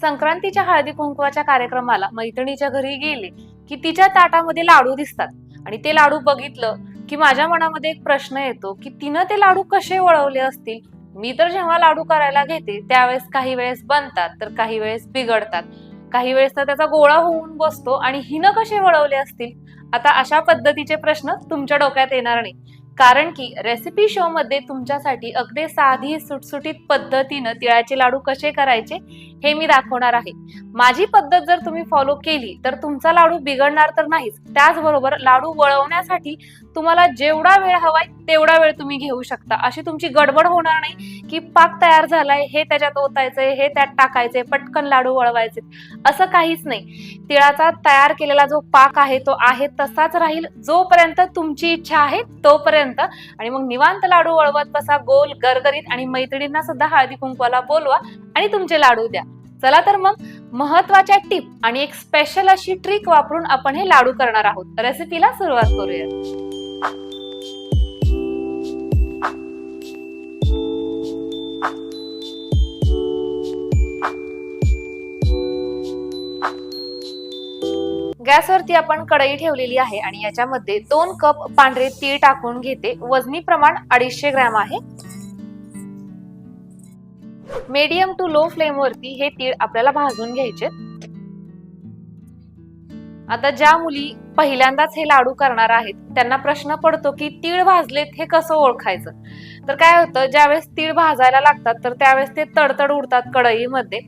संक्रांतीच्या हळदी कुंकवाच्या कार्यक्रमाला मैत्रिणीच्या घरी गेले की तिच्या ताटामध्ये लाडू दिसतात. आणि ते लाडू बघितलं की माझ्या मनामध्ये एक प्रश्न येतो की तिनं ते लाडू कसे वळवले असतील? मी तर जेव्हा लाडू करायला घेते त्यावेळेस काही वेळेस बनतात तर काही वेळेस बिघडतात. काही वेळेस तर त्याचा गोळा होऊन बसतो आणि हिनं कसे वळवले असतील? आता अशा पद्धतीचे प्रश्न तुमच्या डोक्यात येणार नाही. कारण की रेसिपी शो मध्ये तुमच्यासाठी अगदी साधी सुटसुटीत पद्धतीनं तिळाचे लाडू कसे करायचे हे मी दाखवणार आहे. माझी पद्धत जर तुम्ही फॉलो केली तर तुमचा लाडू बिघडणार तर नाहीच. त्याचबरोबर लाडू वळवण्यासाठी तुम्हाला जेवढा वेळ हवाय तेवढा वेळ तुम्ही घेऊ शकता. अशी तुमची गडबड होणार नाही की पाक तयार झालाय हे त्याच्यात ओतायचंय हे त्यात टाकायचंय पटकन लाडू वळवायचे. असं काहीच नाही. तिळाचा तयार केलेला जो पाक आहे तो आहे तसाच राहील जोपर्यंत तुमची इच्छा आहे तोपर्यंत. आणि मग निवांत लाडू वळवत बसा गोल गरगरीत आणि मैत्रिणींना सुद्धा हळदी कुंकवाला बोलवा आणि तुमचे लाडू द्या. चला तर मग महत्त्वाच्या टिप आणि एक स्पेशल अशी ट्रिक वापरून आपण हे लाडू करणार आहोत. रेसिपीला सुरुवात करूया गॅसवरती आपण कढई ठेवलेली आहे आणि याच्यामध्ये दोन कप पांढरे तीळ टाकून घेते. वजनी प्रमाण अडीचशे ग्रॅम आहे. मीडियम टू लो फ्लेम वरती हे तीळ आपल्याला भाजून घ्यायचे. आता ज्या मुली पहिल्यांदाच हे लाडू करणार आहेत त्यांना प्रश्न पडतो की तीळ भाजलेत हे कसं ओळखायचं? तर काय होतं ज्यावेळेस तीळ भाजायला लागतात तर त्यावेळेस ते तडतड उडतात कढईमध्ये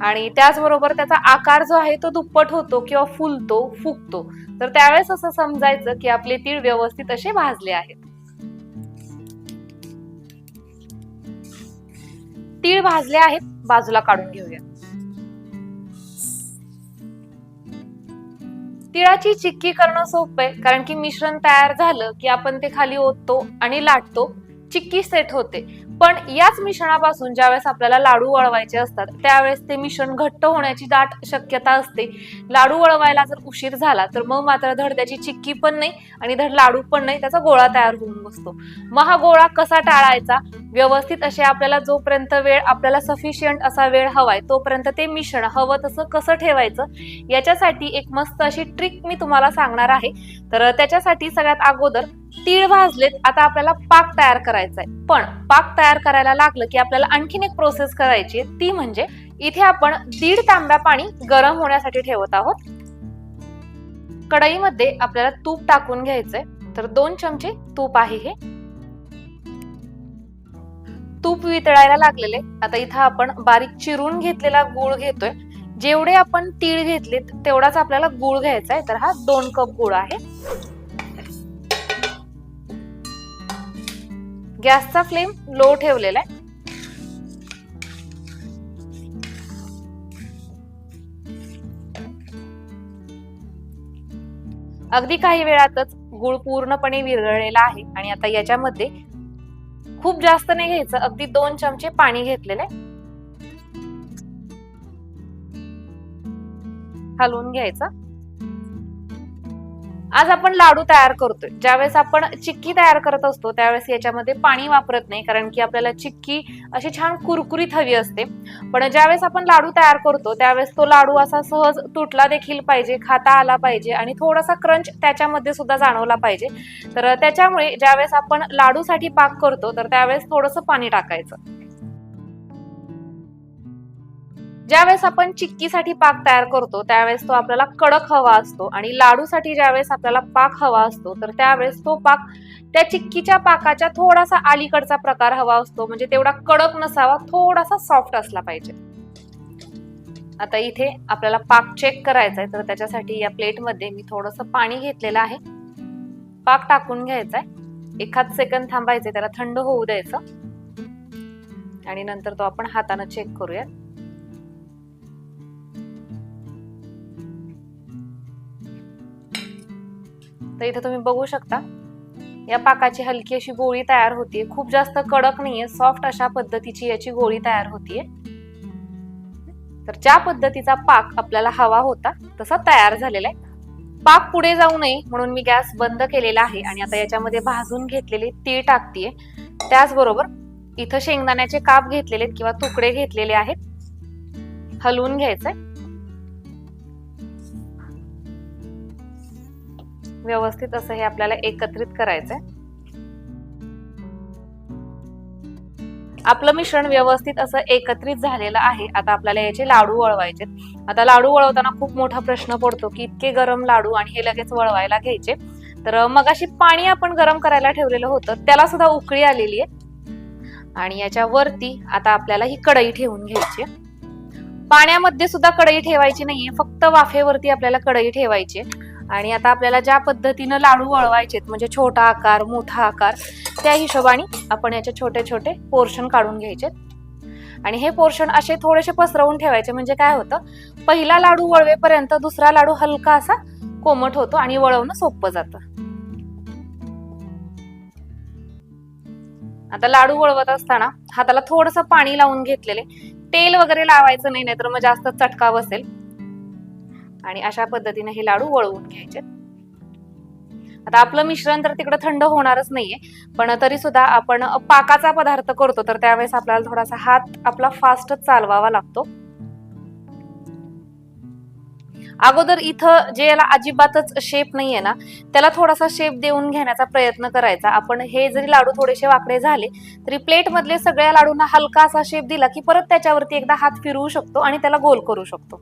आणि त्याचबरोबर त्याचा आकार जो आहे तो दुप्पट होतो किंवा फुलतो फुगतो. तर त्यावेळेस असं समजायचं की आपले तीळ व्यवस्थित असे भाजले आहेत. तीळ भाजले आहेत बाजूला काढून घेऊया. तिळाची चिक्की करणं सोपं आहे कारण की मिश्रण तयार झालं की आपण ते खाली ओततो आणि लाटतो. चिक्की सेट होते. पण याच मिश्रणापासून ज्यावेळेस आपल्याला लाडू वळवायचे असतात त्यावेळेस ते मिश्रण घट्ट होण्याची दाट शक्यता असते. लाडू वळवायला जर उशीर झाला तर मग मात्र धड त्याची चिक्की पण नाही आणि धड लाडू पण नाही त्याचा गोळा तयार होऊन बसतो. मग हा गोळा कसा टाळायचा? व्यवस्थित असे आपल्याला जोपर्यंत वेळ आपल्याला सफिशियंट असा वेळ हवाय तोपर्यंत ते मिश्रण हवं तसं कसं ठेवायचं? याच्यासाठी एक मस्त अशी ट्रिक मी तुम्हाला सांगणार आहे. तर त्याच्यासाठी सगळ्यात अगोदर तीळ भाजलेत आता आपल्याला पाक तयार करायचा आहे पण पाक तयार करायला लागलं की आपल्याला आणखीन एक प्रोसेस करायची आहे. ती म्हणजे इथे आपण दीड तांब्या पाणी गरम होण्यासाठी ठेवत आहोत. कढईमध्ये आपल्याला तूप टाकून घ्यायचंय. तर दोन चमचे तूप आहे हे. तूप वितळायला लागलेले. आता इथं आपण बारीक चिरून घेतलेला गुळ घेतोय. जेवढे आपण तीळ घेतलेत तेवढाच आपल्याला गुळ घ्यायचा आहे तर हा दोन कप गुळ आहे. गॅसचा फ्लेम लो ठेवलेला आहे. अगदी काही वेळातच गुळ पूर्णपणे विरघळलेला आहे आणि आता याच्यामध्ये खूप जास्त नाही घ्यायचं अगदी दोन चमचे पाणी घेतलेले हलवून घ्यायचं. आज आपण लाडू तयार करतोय. ज्यावेळेस आपण चिक्की तयार करत असतो त्यावेळेस याच्यामध्ये पाणी वापरत नाही कारण की आपल्याला चिक्की अशी छान कुरकुरीत हवी असते. पण ज्यावेळेस आपण लाडू तयार करतो त्यावेळेस तो लाडू असा सहज तुटला देखील पाहिजे खाता आला पाहिजे आणि थोडासा क्रंच त्याच्यामध्ये सुद्धा जाणवला पाहिजे. तर त्याच्यामुळे ज्यावेळेस आपण लाडूसाठी पाक करतो तर त्यावेळेस थोडंसं पाणी टाकायचं. ज्यावेळेस आपण चिक्कीसाठी पाक तयार करतो त्यावेळेस तो आपल्याला कडक हवा असतो आणि लाडूसाठी ज्यावेळेस आपल्याला पाक हवा असतो तर त्यावेळेस तो पाक त्या चिक्कीच्या पाकाच्या थोडासा अलीकडचा प्रकार हवा असतो. म्हणजे तेवढा कडक नसावा थोडासा सॉफ्ट असला पाहिजे. आता इथे आपल्याला पाक चेक करायचा आहे तर त्याच्यासाठी या प्लेटमध्ये मी थोडंसं पाणी घेतलेलं आहे. पाक टाकून घ्यायचा आहे एखाद सेकंद थांबायचे त्याला थंड होऊ द्यायचं. आणि नंतर तो आपण हाताने चेक करूयात. तर इथे तुम्ही बघू शकता. या पाकाची हलकी अशी गोळी तयार होतीये. खूप जास्त कडक नाहीये सॉफ्ट अशा पद्धतीची याची गोळी तयार होतीये. तर ज्या पद्धतीचा पाक आपल्याला हवा होता तसा तयार झालेला आहे. पाक पुढे जाऊ नये म्हणून मी गॅस बंद केलेला आहे आणि आता याच्यामध्ये भाजून घेतलेले तीळ टाकतीये. त्याचबरोबर इथं शेंगदाण्याचे काप घेतलेले आहेत किंवा तुकडे घेतलेले आहेत. हलवून घ्यायचंय. व्यवस्थित असं हे आपल्याला एकत्रित करायचंय. आपलं मिश्रण व्यवस्थित असं एकत्रित झालेलं आहे. आता आपल्याला याचे लाडू वळवायचे आता लाडू वळवताना खूप मोठा प्रश्न पडतो की इतके गरम लाडू आणि हे लगेच वळवायला घ्यायचे. तर मगाशी पाणी आपण गरम करायला ठेवलेलं होतं. त्याला सुद्धा उकळी आलेली आहे. आणि याच्या वरती आता आपल्याला ही कढई ठेवून घ्यायची पाण्यामध्ये सुद्धा कढई ठेवायची नाहीये. फक्त वाफेवरती आपल्याला कढई ठेवायची आहे. आणि आता आपल्याला ज्या पद्धतीनं लाडू वळवायचेत म्हणजे छोटा आकार मोठा आकार त्या हिशोबाने आपण याचे छोटे छोटे पोर्शन काढून घ्यायचे आणि हे पोर्शन असे थोडेसे पसरवून ठेवायचे म्हणजे काय होतं पहिला लाडू वळवेपर्यंत दुसरा लाडू हलका असा कोमट होतो आणि वळवणं सोपं जातं. आता लाडू वळवत असताना हाताला थोडस पाणी लावून घेतलेले. तेल वगैरे लावायचं नाही नाहीतर मग जास्त चटका बसेल. आणि अशा पद्धतीने हे लाडू वळवून घ्यायचे. आता आपलं मिश्रण तर तिकडे थंड होणारच नाहीये पण तरी सुद्धा आपण पाकाचा पदार्थ करतो तर त्यावेळेस आपल्याला थोडासा हात आपला फास्ट चालवावा लागतो. अगोदर इथं जे याला अजिबातच शेप नाहीये ना त्याला थोडासा शेप देऊन घेण्याचा प्रयत्न करायचा. आपण हे जरी लाडू थोडेसे वाकडे झाले तरी प्लेट मधले सगळ्या लाडूंना हलका असा शेप दिला की परत त्याच्यावरती एकदा हात फिरवू शकतो आणि त्याला गोल करू शकतो.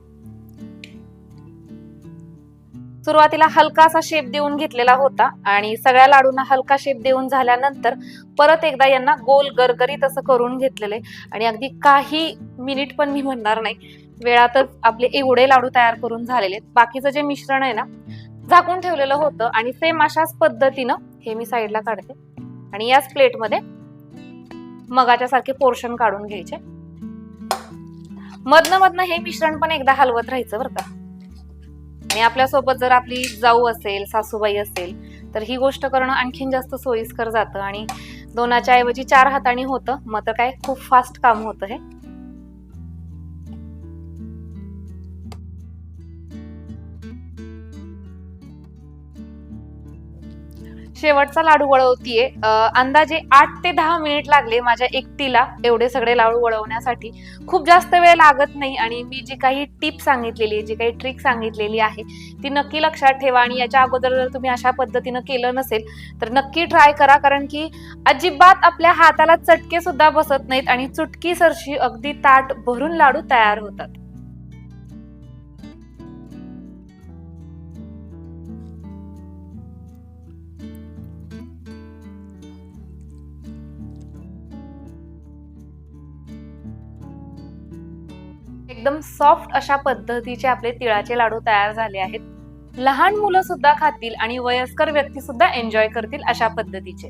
सुरुवातीला हलकासा शेप देऊन घेतलेला होता आणि सगळ्या लाडूंना हलका शेप देऊन झाल्यानंतर परत एकदा यांना गोल गरगरीत असं करून घेतलेले आणि अगदी काही मिनिट पण मी म्हणणार नाही. वेळातच आपले एवढे लाडू तयार करून झालेले आहेत. बाकीचं जे मिश्रण आहे ना झाकून ठेवलेलं होतं आणि सेम अशाच पद्धतीनं हे मी साईडला काढते. आणि याच प्लेटमध्ये मगाच्या सारखे पोर्शन काढून घ्यायचे. मधनं मधनं हे मिश्रण पण एकदा हलवत राहायचं बरं का. आणि आपल्यासोबत जर आपली जाऊ असेल सासूबाई असेल तर ही गोष्ट करणं आणखीन जास्त सोयीस्कर जातं. आणि दोनाच्या ऐवजी चार हाताने होतं. मग तर काय खूप फास्ट काम होतं हे. शेवटचा लाडू वळवतीये. अंदाजे आठ ते दहा मिनिट लागले माझ्या एकटीला एवढे सगळे लाडू वळवण्यासाठी. खूप जास्त वेळ लागत नाही आणि मी जी काही टिप सांगितलेली आहे जी काही ट्रिक सांगितलेली आहे ती नक्की लक्षात ठेवा आणि याच्या अगोदर जर तुम्ही अशा पद्धतीनं केलं नसेल तर नक्की ट्राय करा. कारण की अजिबात आपल्या हाताला चटके सुद्धा बसत नाहीत आणि चुटकी सरशी अगदी ताट भरून लाडू तयार होतात. सॉफ्ट अशा पद्धतीचे आपले तिळाचे लाडू तयार झाले आहेत. लहान मुलं सुद्धा खातील आणि वयस्कर व्यक्ती सुद्धा एन्जॉय करतील अशा पद्धतीचे.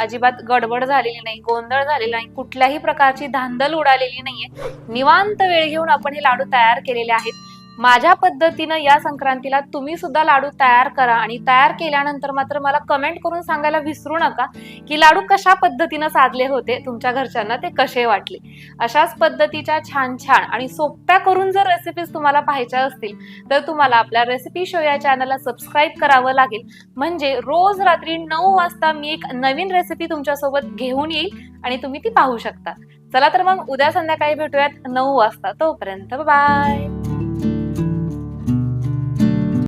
अजिबात गडबड झालेली नाही गोंधळ झालेला नाही कुठल्याही प्रकारची धांदल उडालेली नाहीये. निवांत वेळ घेऊन आपण हे लाडू तयार केलेले आहेत. माझ्या पद्धतीनं या संक्रांतीला तुम्ही सुद्धा लाडू तयार करा आणि तयार केल्यानंतर मात्र मला कमेंट करून सांगायला विसरू नका की लाडू कशा पद्धतीनं साधले होते तुमच्या घरच्यांना ते कसे वाटले. अशाच पद्धतीच्या छान छान आणि सोप्या करून जर रेसिपीज तुम्हाला पाहायच्या असतील तर तुम्हाला आपल्या रेसिपी शो या चॅनलला सबस्क्राईब करावं लागेल. म्हणजे रोज रात्री नऊ वाजता मी एक नवीन रेसिपी तुमच्यासोबत घेऊन येईल आणि तुम्ही ती पाहू शकता. चला तर मग उद्या संध्याकाळी भेटूयात नऊ वाजता. तोपर्यंत बाय